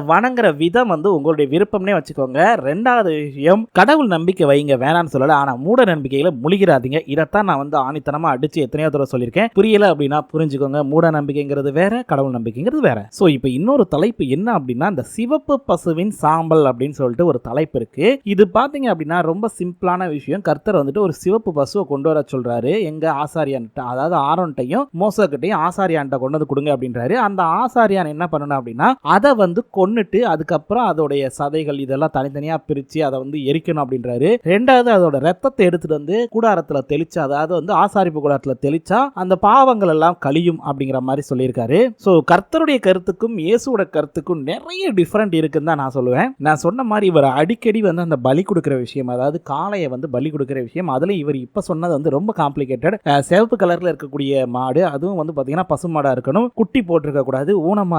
வணங்குற விதம் வந்து உங்களுடைய விருப்பம்னே வச்சுக்கோங்க. ரெண்டாவது விஷயம் கடவுள் நம்பிக்கை வைங்க. வேணாம்னு சொல்லலை. ஆனால் மூட நம்பிக்கையில் முழுகிறாதீங்க இதைத்தான் நான் வந்து ஆணித்தனமாக அடித்து எத்தனையோ தடவை சொல்லியிருக்கேன். புரியல அப்படின்னா புரிஞ்சுக்கோங்க. மூட நம்பிக்கைங்கிறது வேற கடவுள் நம்பிக்கைங்கிறது வேற. ஸோ இப்போ இன்னொரு தலைப்பு என்ன அப்படின்னா இந்த சிவப்பு பசுவின் சாம்பல் அப்படின்னு சொல்லிட்டு ஒரு தலைப்பு இருக்கு. இது பார்த்தீங்க அப்படின்னா ரொம்ப சிம்பிளான விஷயம். கர்த்தர் வந்து வந்துட்டு ஒரு சிவப்பு பசுவை கொண்டு வர சொல்றாரு. எங்க ஆசாரியான்ட்ட அதாவது ஆரோன்ட்டையும் மோசக்கிட்டையும் ஆசாரியான்ட்ட கொண்டு வந்து கொடுங்க அப்படின்றாரு. அந்த ஆசாரியான் என்ன பண்ணணும் அப்படின்னா அதை வந்து கொன்னுட்டு அதுக்கப்புறம் அதோடைய சதைகள் இதெல்லாம் தனித்தனியா பிரிச்சு அதை வந்து எரிக்கணும் அப்படின்றாரு. ரெண்டாவது அதோட ரத்தத்தை எடுத்துட்டு வந்து கூடாரத்துல தெளிச்சா அதாவது வந்து ஆசாரிப்பு கூடாரத்துல தெளிச்சா அந்த பாவங்கள் எல்லாம் கழியும் அப்படிங்கிற மாதிரி சொல்லியிருக்காரு. ஸோ கர்த்தருடைய கருத்துக்கும் இயேசுவோட கருத்துக்கும் நிறைய டிஃப்ரெண்ட் இருக்குன்னு தான் நான் சொல்லுவேன். நான் சொன்ன மாதிரி இவர் அடிக்கடி வந்து அந்த பலி கொடுக்குற விஷயம் அதாவது காளையை வந்து பலி கொடுக்குற விஷயம் அதுல இவர் இப்போ சொன்னது வந்து ரொம்ப காம்ப்ளிகேட்டட் சிவப்பு கலரில் இருக்கக்கூடிய மாடு அதுவும் வந்து பார்த்தீங்கன்னா பசுமாடாக இருக்கணும். குட்டி போட்டிருக்க கூடாது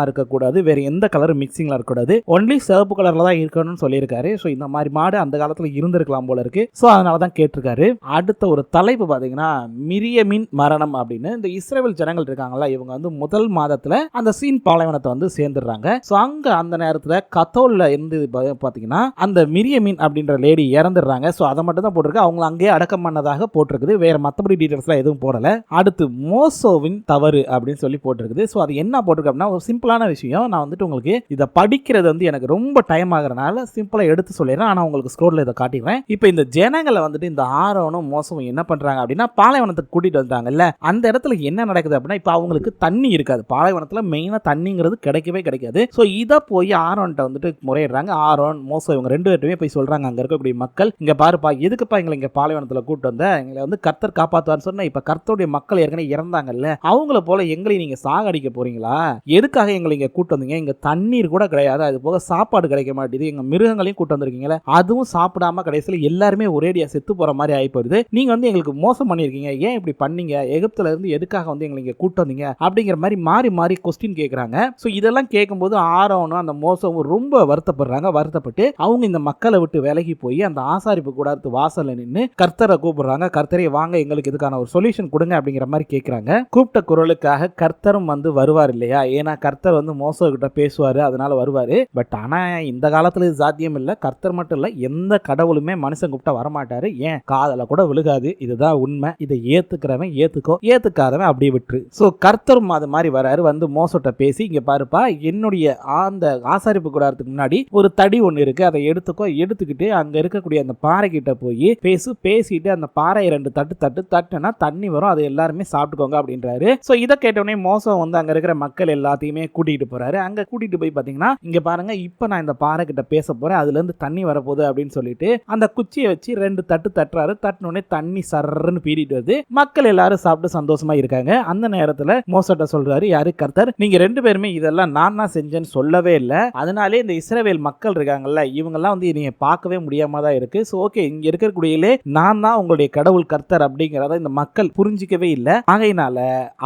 இருக்கக்கூடாது வேறு எந்த கலரும் மிக்சிங்கில் இருக்கக்கூடாது. ஒன்லி சிவப்பு கலரில் தான் இருக்கணும்னு சொல்லியிருக்காரு. ஸோ இந்த மாதிரி மாடு அந்த காலத்தில் இருந்திருக்கலாம் போல இருக்கு. ஸோ அதனால தான் கேட்டிருக்காரு. அடுத்த ஒரு தலைப்பு பார்த்தீங்கன்னா மிரியமின் மரணம் அப்படின்னு. இந்த இஸ்ரேல் ஜனங்கள் இருக்காங்கல்ல இவங்க வந்து முதல் மாதத்துல அந்த சீன் பாலைவனத்தை வந்து சேர்ந்துடுறாங்க. ஸோ அங்க அந்த நேரத்தில் கத்தோலில் இருந்து பார்த்தீங்கன்னா அந்த மிரியமின் அப்படின்ற லேடி இறந்துடுறாங்க. ஸோ அதை மட்டும் தான் போட்டிருக்கு அவங்க அங்கேயே அடக்கம் பண்ணதாக போட்டிருக்குது. வேற மற்றபடி டீட்டெயில்ஸ்லாம் எதுவும் போடலை. அடுத்து மோசோவின் தவறு அப்படின்னு சொல்லி போட்டிருக்குது. ஸோ அது என்ன போட்டிருக்கு அப்படின்னா ஒரு சிம்பிளான விஷயம். நான் வந்துட்டு உங்களுக்கு இதை படிக்கிறது வந்து எனக்கு ரொம்ப டைம் ஆகிறனால சிம்பிளாக எடுத்து சொல்லிடுறேன். ஆனால் உங்களுக்கு ஸ்க்ரோலில் இதை காட்டிடுறேன். இப்போ இந்த ஜனங்களை வந்துட்டு இந்த ஆரோனும் மோசமும் என்ன பண்ணுறாங்க அப்படின்னா பாலைவனத்துக்கு கூட்டிகிட்டு வந்துட்டாங்கல்ல. அந்த இடத்துல என்ன நடக்குது அப்படின்னா இப்போ அவங்களுக்கு தண்ணி இருக்காது. பாலைவனத்தில் மெயினாக தண்ணிங்கிறது கிடைக்கவே கிடைக்காது. ஸோ இதை போய் ஆரோன்ட்ட வந்துட்டு முறையிடுறாங்க. ஆரோன் மோசம் இவங்க ரெண்டு பேருமே போய் சொல்கிறாங்க அங்கே இருக்கக்கூடிய மக்கள் இங்கே பாருப்பா எதுக்குப்பா எங்களை இங்கே பாலைவனத்தில் கூட்டு வந்த எங்களை வந்து கர்த்தர் காப்பாற்றுவார்னு சொன்னா இப்போ கர்த்தருடைய மக்கள் ஏற்கனவே இறந்தாங்கல்ல அவங்கள போல எங்களை நீங்கள் சாகடிக்க போறீங்களா? எதுக்காக எங்களை இங்கே கூட்டு வந்தீங்க? இங்கே தண்ணீர் கூட கிடையாது அது போக சாப்பாடு கிடைக்க மாட்டேது எங்கள் மிருகங்களையும் கூட்டு வந்திருக்கீங்களே அதுவும் சாப்பிடாம கடைசியில் எல்லாருமே ஒரேடியா செத்து போற மாதிரி ஆகி போயிடுது நீங்கள் வந்து எங்களுக்கு மோசம் பண்ணியிருக்கீங்க ஏன் இப்படி பண்ணீங்க? எகிப்துல இருந்து எதுக்காக வந்து எங்களை இங்கே கூட்டு வந்தீங்க? அப்படிங்கிற மாதிரி மாறி மாறி கொஸ்டின் கேட்குறாங்க ஸோ இதெல்லாம் கேட்கும்போது ஆரோனும் அந்த மோசமும் ரொம்ப வருத்தப்படுறாங்க. வருத்தப்பட்டு அவங்க இந்த மக்களை விட்டு விலகி போய் அந்த ஆசாரிப்பு கூடாரத்து வாசல்ல நின்று கர்த்தரை கூப்பிடுறாங்க. கர்த்தரை வாங்க எங்களுக்கு இதுக்கான ஒரு சொல்யூஷன் கொடுங்க அப்படிங்கிற மாதிரி கேட்குறாங்க கூப்பிட்ட குரலுக்காக கர்த்தரும் வந்து வருவார் இல்லையா? ஏன்னா கர்த்தர் வந்து மோசோ பேசுவார் அதனால வருவார். பட் ஆனால் இந்த காலத்தில் இது சாத்தியம் இல்லை. கர்த்தர் மட்டும் இல்லை எந்த கடவுளுமே மனுஷன் கூப்பிட்டா வரமாட்டார். ஏன்? காதல கூட விழுகாது. இதுதான் உண்மை. இதை ஏத்துக்கிறவன் ஏத்துக்கோ ஏத்துக்காதவன் அப்படியே விட்டுரு. ஸோ கர்த்தரும் அது மாதிரி வராரு. வந்து மோசோட்ட பேசி இங்க பாருப்பா என்னுடைய அந்த ஆசாரிப்பு கூடாரத்துக்கு முன்னாடி ஒரு தடி ஒன்று இருக்கு. அதை எடுத்துக்கோ எடுத்துக்கிட்டு அங்க இருக்கக்கூடிய அந்த பாறை கிட்ட போய் பேசு பேசிட்டு அந்த பாறையை ரெண்டு தட்டு தட்டு தட்டுனா தண்ணி வரும் அது எல்லாருமே சாப்பிட்டுக்கோங்க அப்படின்றாரு. ஸோ இதை கேட்டோடனே மோசம் வந்து அங்கே இருக்கிற மக்கள் எல்லாத்தையுமே கூட்டிகிட்டு போறாரு. அங்கே கூட்டிகிட்டு போய் பார்த்தீங்கன்னா இங்கே பாருங்க இப்போ நான் இந்த பாறை கிட்ட பேச போறேன் அதுலேருந்து தண்ணி வரப்போகுது அப்படின்னு சொல்லிட்டு அந்த குச்சியை வச்சு ரெண்டு தட்டு தட்டுறாரு. தட்டினோடனே தண்ணி சர்றன்னு பீடிட்டு வருது. மக்கள் எல்லாரும் சாப்பிட்டு சந்தோஷமா இருக்காங்க. அந்த நேரத்தில் மோசட்ட சொல்றாரு யாரு? கர்த்தர் நீங்க ரெண்டு பேருமே இதெல்லாம் நான் தான் செஞ்சேன்னு சொல்லவே இல்லை. அதனாலே இந்த இஸ்ரவேல் மக்கள் இருக்காங்கல்ல இவங்கெல்லாம் வந்து நீங்க பார்க்கவே முடியாம தான் இருக்கு. ஸோ ஓகே இங்க குடியிலே நான் நான் தான் உங்களுடைய கடவுள் கர்த்தர் அப்படிங்கிறத இந்த மக்கள் புரிஞ்சிக்கவே இல்லை. ஆகையினால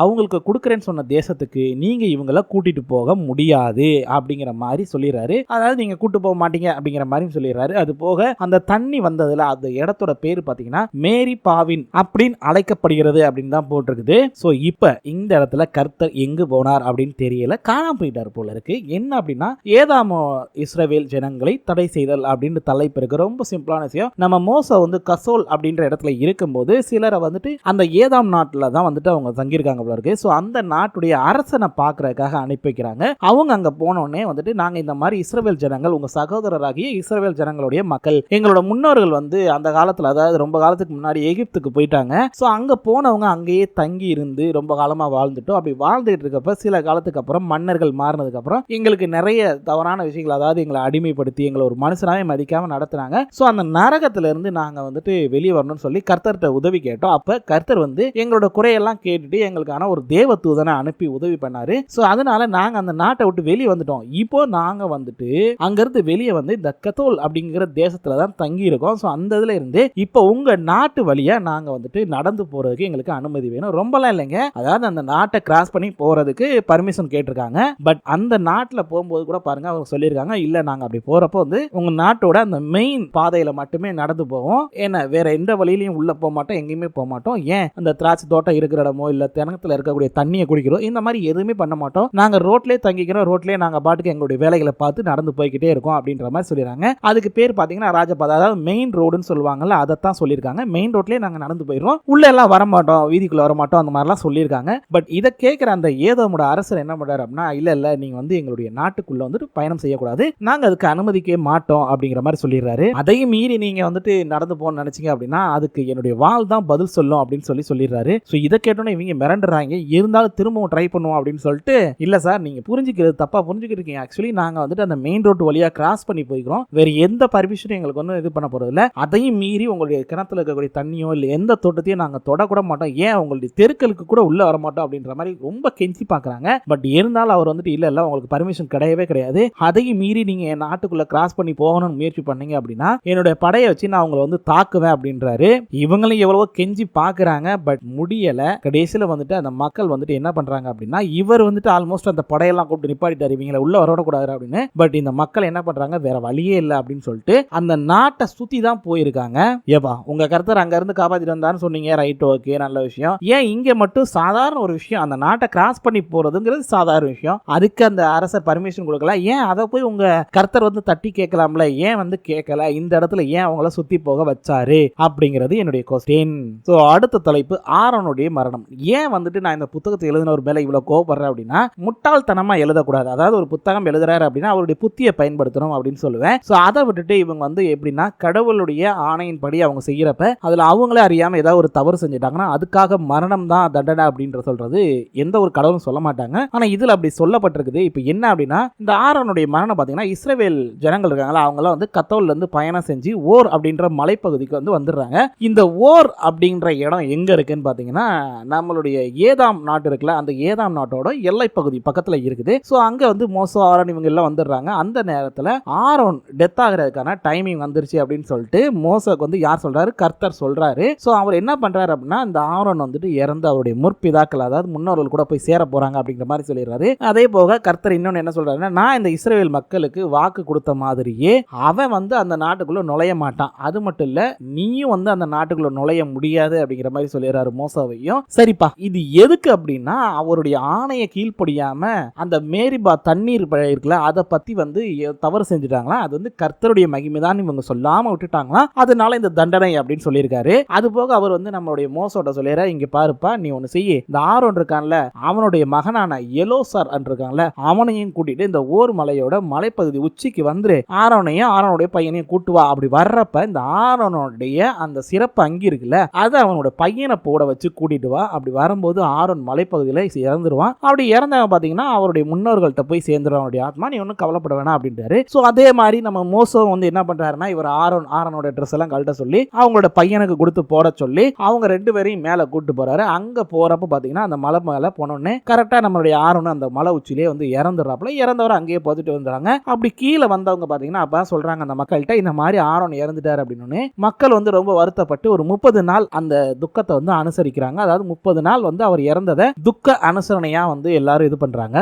அவங்களுக்கு கொடுக்குறேன்னு சொன்ன தேசத்துக்கு நீங்க இவங்கள கூட்டிட்டு போக முடியாது அப்படிங்கிற மாதிரி சொல்லிடுறாரு. அதாவது நீங்க கூட்டு போக மாட்டீங்க அப்படிங்கிற மாதிரி சொல்லிடுறாரு. அது போக அந்த தண்ணி வந்ததுல அந்த இடத்தோட பேர் பாத்தீங்கன்னா மேரி பாவின் அப்படின்னு அழைக்கப்படுகிறது அப்படின்னு தான் போட்டிருக்குது. ஸோ இப்போ இந்த இடத்துல கர்த்தர் எங்கு போனார் அப்படின்னு தெரியல. காணாம போயிட்டார் போல இருக்கு. என்ன அப்படின்னா ஏதாமோ இஸ்ரேவேல் ஜனங்களை தடை செய்தல் அப்படின்னு தலைப்பு இருக்கு. ரொம்ப சிம்பிளான விஷயம். நம்ம மோச வந்து கசோல் அப்படின்ற இடத்துல இருக்கும்போது சிலரை வந்துட்டு அந்த ஏதாம் நாட்டில் தான் வந்துட்டு அவங்க தங்கியிருக்காங்க போல இருக்கு. ஸோ அந்த நாட்டுடைய அரசனை பார்க்கறதுக்காக அனுப்பி வைக்கிறாங்க. அவங்க அங்கே போனோடனே வந்துட்டு நாங்கள் இந்த மாதிரி இஸ்ரவேல் ஜனங்கள் உங்கள் சகோதரராகிய இஸ்ரேல் ஜனங்களுடைய மக்கள் எங்களோட முன்னோர்கள் வந்து அந்த காலத்தில் அதாவது ரொம்ப காலத்துக்கு முன்னாடி எகிப்துக்கு போயிட்டாங்க. ஸோ அங்கே போனவங்க அங்கேயே தங்கி இருந்து ரொம்ப காலமாக வாழ்ந்துட்டோம். அப்படி வாழ்ந்துட்டு இருக்கப்ப சில காலத்துக்கு அப்புறம் மன்னர்கள் மாறினதுக்கப்புறம் எங்களுக்கு நிறைய தவறான விஷயங்கள் அதாவது எங்களை அடிமைப்படுத்தி எங்களை ஒரு மனுஷனாவே மதிக்காமல் நடத்துனாங்க. ஸோ அந்த நரகத்துல இருந்து வந்துட்டு வெளியே வரணும்னு சொல்லி கர்த்தர்கிட்ட உதவி கேட்டோம். அப்போ கர்த்தர் வந்து எங்களோட குறையெல்லாம் கேட்டுட்டு எங்களுக்கான ஒரு தேவ தூதனை அனுப்பி உதவி பண்ணாரு. ஸோ அதனால நாங்கள் அந்த நாட்டை விட்டு வெளியே வந்துட்டோம். இப்போ நாங்கள் வந்துட்டு அங்கேருந்து வெளியே வந்து இந்த கத்தோல் அப்படிங்கிற தேசத்தில் தான் தங்கி இருக்கோம் ஸோ அந்த இதில் இருந்து இப்போ உங்கள் நாட்டு வழியாக நாங்கள் வந்துட்டு நடந்து போகிறதுக்கு எங்களுக்கு அனுமதி வேணும். ரொம்பலாம் இல்லைங்க. அதாவது அந்த நாட்டை கிராஸ் பண்ணி போகிறதுக்கு பர்மிஷன் கேட்டிருக்காங்க. பட் அந்த நாட்டில் போகும்போது கூட பாருங்க அவங்க சொல்லியிருக்காங்க இல்லை நாங்கள் அப்படி போகிறப்போ வந்து உங்கள் நாட்டோட அந்த மெயின் பாதையில் மட்டுமே நடந்து போவோம். ஏன்னா வேற எந்த வழியிலையும் உள்ள போக மாட்டோம் எங்கேயுமே போக மாட்டோம். ஏன்? அந்த திராட்சை தோட்டம் இருக்கிற இடமோ இல்ல கிணத்துல இருக்கக்கூடிய தண்ணியை குடிக்கிறோம் இந்த மாதிரி எதுவுமே பண்ண மாட்டோம். நாங்க ரோட்லயே தங்கிக்கிறோம் ரோட்லயே நாங்க பாட்டுக்கு எங்களுடைய வேலைகளை பார்த்து நடந்து போய்கிட்டே இருக்கோம் அப்படின்ற மாதிரி சொல்லிடுறாங்க. அதுக்கு பேர் பாத்தீங்கன்னா ராஜபாதை அதாவது மெயின் ரோடுன்னு சொல்லுவாங்கல்ல அதைத்தான் சொல்லியிருக்காங்க. மெயின் ரோட்லயே நாங்க நடந்து போயிடுவோம் உள்ள எல்லாம் வர மாட்டோம் வீதிக்குள்ள வர மாட்டோம் அந்த மாதிரிலாம் சொல்லியிருக்காங்க. பட் இதை கேட்குற அந்த ஏதோமோட அரசர் என்ன பண்றாரு அப்படின்னா இல்ல இல்ல நீங்க வந்து எங்களுடைய நாட்டுக்குள்ள வந்துட்டு பயணம் செய்யக்கூடாது. நாங்க அதுக்கு அனுமதிக்கவே மாட்டோம் அப்படிங்கிற மாதிரி சொல்லிடுறாரு. அதையும் மீறி நீங்க வந்துட்டு நடந்து போகணும்னு நினைச்சீங்க அப்படின்னா அதுக்கு என்னுடைய வாள் தான் பதில் சொல்லும் அப்படின்னு சொல்லி சொல்லிடுறாரு. ஸோ இதை கேட்டோன்னே இவங்க மிரண்டுறாங்க. இருந்தாலும் திரும்பவும் ட்ரை பண்ணுவோம் அப்படின்னு சொல்லிட்டு இல்லை சார் நீங்கள் புரிஞ்சுக்கிறது தப்பா புரிஞ்சுக்கிட்டு ஆக்சுவலி நாங்கள் வந்துட்டு அந்த மெயின் ரோட் வழியாக கிராஸ் பண்ணி போய்க்கிறோம். வேறு எந்த பர்மிஷனும் எங்களுக்கு ஒன்றும் இது பண்ண போகிறது இல்லை அதையும் மீறி உங்களுடைய கிணத்துல இருக்கக்கூடிய தண்ணியோ இல்லை எந்த தோட்டத்தையும் நாங்கள் தொடக்கூட மாட்டோம். ஏன் உங்களுடைய தெருக்களுக்கு கூட உள்ளே வர மாட்டோம்? அப்படின்ற மாதிரி ரொம்ப கெஞ்சி பார்க்குறாங்க பட் இருந்தாலும் அவர் வந்துட்டு இல்லை இல்லை உங்களுக்கு பர்மிஷன் கிடையவே கிடையாது. அதையும் மீறி நீங்கள் என் நாட்டுக்குள்ளே கிராஸ் பண்ணி போகணும்னு முயற்சி பண்ணீங்க அப்படின்னா என்னுடைய படையை வச்சு நான் உங்களை வந்து தாக்குவேன் அப்படின்றாரு. இவங்களும் எவ்வளவோ கெஞ்சி பாக்குறாங்க பட் முடியல. கடைசியில வந்துட்டு அந்த மக்கள் வந்துட்டு என்ன பண்றாங்க அப்படின்னா இவர் வந்துட்டு ஆல்மோஸ்ட் அந்த படையெல்லாம் கூப்பிட்டு நிப்பாட்டிட்டாரு இவங்களை உள்ள வரவிடக்கூடாது அப்படின்னு. பட் இந்த மக்கள் என்ன பண்றாங்க வேற வழியே இல்லை அப்படின்னு சொல்லிட்டு அந்த நாட்டை சுத்தி தான் போயிருக்காங்க. ஏப்பா உங்க கருத்தர் அங்க இருந்து காப்பாத்திட்டு வந்தாருன்னு சொன்னீங்க ரைட் ஓகே நல்ல விஷயம். ஏன் இங்க மட்டும் சாதாரண ஒரு விஷயம் அந்த நாட்டை கிராஸ் பண்ணி போறதுங்கிறது சாதாரண விஷயம். அதுக்கு அந்த அரசர் பர்மிஷன் கொடுக்கல. ஏன் அதை போய் உங்க கருத்தர் வந்து தட்டி கேட்கலாம்ல? ஏன் வந்து கேட்கல? இந்த இடத்துல ஏன் அவங்கள சுத்தி போக வச்சாரு? அப்படிங்கிறது என்னுடைய கொஸ்டின் ஸோ அடுத்த தலைப்பு ஆரோனுடைய மரணம். ஏன் வந்துட்டு நான் இந்த புத்தகத்தை எழுதினவர் மேலே இவ்வளோ இவ்வளவு கோவப்படுறேன் அப்படின்னா முட்டாள்தனமா எழுதக்கூடாது. அதாவது ஒரு புத்தகம் எழுதுறாரு அப்படின்னா அவருடைய புத்தியை பயன்படுத்தணும் அப்படின்னு சொல்லுவேன். ஸோ அதை விட்டுட்டு இவங்க வந்து எப்படின்னா கடவுளுடைய ஆணையின்படி அவங்க செய்யறப்ப அதுல அவங்களே அறியாம ஏதாவது ஒரு தவறு செஞ்சுட்டாங்கன்னா அதுக்காக மரணம் தான் தண்டனை அப்படின்ற சொல்றது எந்த ஒரு கடவுளும் சொல்ல மாட்டாங்க. ஆனா இதில் அப்படி சொல்லப்பட்டிருக்குது. இப்போ என்ன அப்படின்னா இந்த ஆரோனுடைய மரணம் பார்த்தீங்கன்னா இஸ்ரேவேல் ஜனங்கள் இருக்காங்களா அவங்களாம் வந்து கத்தோல்ல இருந்து பயணம் செஞ்சு ஓர் அப்படின்ற மலைப்பகுதிக்கு வந்து வந்துடுறாங்க. இந்த ஓர் அப்படின்ற இடம் எங்க இருக்குன்னு பார்த்தீங்கன்னா நம்மளுடைய ஏதாம் நாட்டு இருக்குல்ல அந்த ஏதாம் நாட்டோட எல்லை பகுதி பக்கத்துல இருக்குது. ஸோ அங்க வந்து மோசோ ஆரோன் இவங்க எல்லாம் வந்துடுறாங்க. அந்த நேரத்தில் ஆரோன் டெத் ஆகிறதுக்கான டைமிங் வந்துருச்சு அப்படின்னு சொல்லிட்டு மோசோக்கு வந்து யார் சொல்றாரு? கர்த்தர் சொல்றாரு. ஸோ அவர் என்ன பண்றாரு அப்படின்னா இந்த ஆரோன் வந்துட்டு இறந்து அவருடைய முற்பிதாக்கள் அதாவது முன்னோர்கள் கூட போய் சேர போறாங்க அப்படிங்கிற மாதிரி சொல்லிடுறாரு. அதே போக கர்த்தர் இன்னொன்று என்ன சொல்றாருன்னா நான் இந்த இஸ்ரேல் மக்களுக்கு வாக்கு கொடுத்த மாதிரியே அவன் வந்து அந்த நாட்டுக்குள்ள நுழைய மாட்டான். அது மட்டும் இல்ல நீயும் வந்து அந்த நாட்டுக்குள்ள நுழைய முடியாது அப்படிங்கிற மாதிரி சொல்லிடுறாரு மோசாவையும். சரிப்பா இது எதுக்கு அப்படின்னா அவருடைய ஆணையை கீழ்ப்படியாம அந்த மேரிபா தண்ணீர் இருக்குல்ல அதை பத்தி வந்து தவறு செஞ்சுட்டாங்களா? அது வந்து கர்த்தருடைய மகிமைதான் இவங்க சொல்லாம விட்டுட்டாங்களா? அதனால இந்த தண்டனை அப்படின்னு சொல்லியிருக்காரு. அது போக அவர் வந்து நம்மளுடைய மோசோட சொல்லிடுற இங்க பாருப்பா நீ ஒன்னு செய்ய. இந்த ஆரோன் இருக்கான்ல அவனுடைய மகனான எலோசார் இருக்கான்ல அவனையும் கூட்டிட்டு இந்த ஓர் மலையோட மலைப்பகுதி உச்சிக்கு வந்துரு. ஆரோனையும் ஆரோனுடைய பையனையும் கூட்டு வா. அப்படி வர்றப்ப இந்த ஆரோனுடைய இருக்கக்கூடிய அந்த சிறப்பு அங்கி இருக்குல்ல அதை அவனோட பையனை போட வச்சு கூட்டிட்டு வா. அப்படி வரும்போது ஆரோன் மலைப்பகுதியில் இறந்துருவான். அப்படி இறந்தவன் பார்த்தீங்கன்னா அவருடைய முன்னோர்கள்ட்ட போய் சேர்ந்துடும் அவனுடைய ஆத்மா நீ ஒன்றும் கவலைப்பட வேணாம் அப்படின்றாரு ஸோ அதே மாதிரி நம்ம மோசம் வந்து என்ன பண்றாருன்னா இவர் ஆரோன் ஆரோனோட ட்ரெஸ் எல்லாம் கழட்ட சொல்லி அவங்களோட பையனுக்கு கொடுத்து போட சொல்லி அவங்க ரெண்டு பேரையும் மேலே கூட்டு போறாரு. அங்க போறப்ப பார்த்தீங்கன்னா அந்த மலை மேலே போனோடனே கரெக்டாக நம்மளுடைய ஆரோன் அந்த மலை உச்சிலே வந்து இறந்துடுறாப்புல. இறந்தவர் அங்கேயே போத்துட்டு வந்துடுறாங்க. அப்படி கீழே வந்தவங்க பார்த்தீங்கன்னா அப்போ சொல்றாங்க அந்த மக்கள்கிட்ட இந்த மாதிரி ஆரோன் இறந்துட்டார் அப்படின்னு மக்கள் வந்து ரொம்ப வருத்தப்பட்டு ஒரு முப்பது நாள் அந்த துக்கத்தை வந்து அனுசரிக்கிறாங்க. அதாவது முப்பது நாள் வந்து அவர் இறந்ததை துக்க அனுசரணையா வந்து எல்லாரும் இது பண்றாங்க.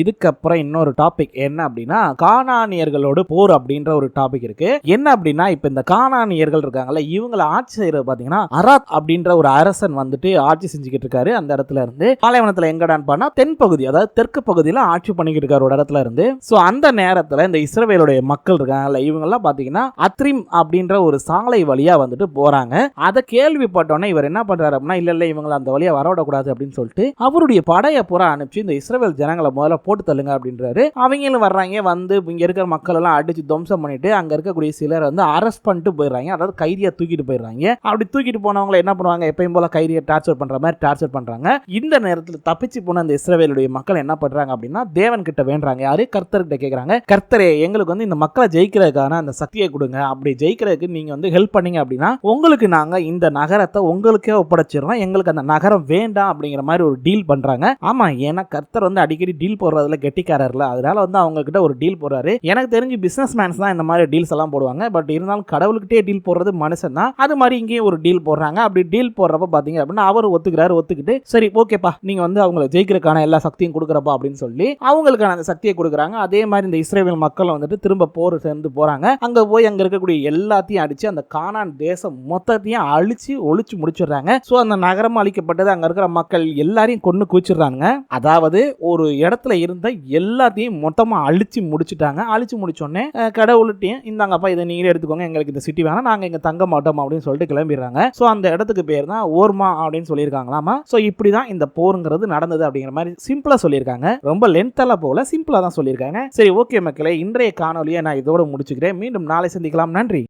இதுக்கப்புறம் இன்னொரு டாபிக் என்ன அப்படின்னா காணானியர்களோடு போர் அப்படின்ற ஒரு டாபிக் இருக்கு. என்ன அப்படின்னா இப்ப இந்த காணானியர்கள் இருக்காங்கல்ல இவங்களை ஆட்சி செய்யறது பாத்தீங்கன்னா அராத் அப்படின்ற ஒரு அரசன் வந்துட்டு ஆட்சி செஞ்சுக்கிட்டு இருக்காரு. அந்த இடத்துல இருந்து பாலைவனத்துல எங்கடான்னு பண்ணா தென்பகுதி அதாவது தெற்கு பகுதியில ஆட்சி பண்ணிக்கிட்டு இருக்காரு ஒரு இடத்துல இருந்து. ஸோ அந்த நேரத்துல இந்த இஸ்ரவேலுடைய மக்கள் இருக்காங்கல்ல இவங்கெல்லாம் பாத்தீங்கன்னா அத்ரிம் அப்படின்ற ஒரு சாலை வழி வழியாக வந்துட்டு போகிறாங்க அதை கேள்விப்பட்டோன்னே இவர் என்ன பண்ணுறாரு அப்படின்னா இல்லை இல்லை இவங்களை அந்த வழியாக வரவிடக்கூடாது அப்படின்னு சொல்லிட்டு அவருடைய படையை புறா அனுப்பிச்சு இந்த இஸ்ரேல் ஜனங்களை முதல்ல போட்டு தள்ளுங்க அப்படின்றாரு. அவங்களும் வர்றாங்க வந்து இங்கே இருக்கிற மக்கள் எல்லாம் அடித்து துவம்சம் பண்ணிட்டு அங்கே இருக்கக்கூடிய சிலர் வந்து அரெஸ்ட் பண்ணிட்டு போயிடுறாங்க. அதாவது கைதியாக தூக்கிட்டு போயிடுறாங்க. அப்படி தூக்கிட்டு போனவங்களை என்ன பண்ணுவாங்க? எப்பயும் போல கைதியை டார்ச்சர் பண்ணுற மாதிரி டார்ச்சர் பண்ணுறாங்க இந்த நேரத்தில் தப்பிச்சு போன அந்த இஸ்ரேலுடைய மக்கள் என்ன பண்ணுறாங்க அப்படின்னா தேவன் கிட்ட வேண்டுறாங்க. யாரு? கர்த்தர்கிட்ட கேட்குறாங்க கர்த்தரே எங்களுக்கு வந்து இந்த மக்களை ஜெயிக்கிறதுக்கான அந்த சக்தியை கொடுங்க. அப்படி ஜெயிக்கிறதுக்கு நீங்கள் வந்து ஹெல்ப் பண்ணி பண்ணீங்க அப்படின்னா உங்களுக்கு நாங்கள் இந்த நகரத்தை உங்களுக்கே ஒப்படைச்சிடறோம். எங்களுக்கு அந்த நகரம் வேண்டாம் அப்படிங்கிற மாதிரி ஒரு டீல் பண்ணுறாங்க ஆமா ஏன்னா கர்த்தர் வந்து அடிக்கடி டீல் போடுறதுல கெட்டிக்காரர்ல. அதனால வந்து அவங்கக்கிட்ட ஒரு டீல் போடுறாரு. எனக்கு தெரிஞ்சு பிஸ்னஸ் மேன்ஸ் தான் இந்த மாதிரி டீல்ஸ் எல்லாம் போடுவாங்க. பட் இருந்தாலும் கடவுள்கிட்டே டீல் போடுறது மனுஷன் தான். அது மாதிரி இங்கேயும் ஒரு டீல் போடுறாங்க. அப்படி டீல் போடுறப்ப பார்த்தீங்க அப்படின்னா அவர் ஒத்துக்கிறாரு ஒத்துக்கிட்டு சரி ஓகேப்பா. நீங்கள் வந்து அவங்களை ஜெயிக்கிறதுக்கான எல்லா சக்தியும் கொடுக்குறப்பா அப்படின்னு சொல்லி அவங்களுக்கான அந்த சக்தியை கொடுக்குறாங்க. அதே மாதிரி இந்த இஸ்ரேல் மக்கள் வந்துட்டு திரும்ப போர் சேர்ந்து போகிறாங்க அங்கே போய் அங்கே இருக்கக்கூடிய எல்லாத்தையும் அடித்து அந்த கானான் தேசம் மொத்தத்தையும் அழிச்சு ஒழிச்சு முடிச்சிடுறாங்க. ஸோ அந்த நகரம் அழிக்கப்பட்டது. அங்கே இருக்கிற மக்கள் எல்லாரையும் கொண்டு குவிச்சிடுறாங்க அதாவது ஒரு இடத்துல இருந்த எல்லாத்தையும் மொத்தமாக அழிச்சு முடிச்சிட்டாங்க. அழிச்சு முடிச்சோடனே கடவுள்கிட்டையும் இந்தாங்கப்பா இதை நீங்களே எடுத்துக்கோங்க. எங்களுக்கு இந்த சிட்டி வேணாம். நாங்கள் இங்கே தங்க மாட்டோம் அப்படின்னு சொல்லிட்டு கிளம்பிடுறாங்க. ஸோ அந்த இடத்துக்கு பேர் தான் ஓர்மா அப்படின்னு சொல்லியிருக்காங்களாமா? ஸோ இப்படி தான் இந்த போருங்கிறது நடந்தது அப்படிங்கிற மாதிரி சிம்பிளாக சொல்லியிருக்காங்க. ரொம்ப லென்த்தெல்லாம் போகல சிம்பிளாக தான் சொல்லியிருக்காங்க. சரி ஓகே மக்களே இன்றைய காணொலியை நான் இதோட முடிச்சுக்கிறேன். மீண்டும் நாளை சந்திக்கலாம். நன்றி.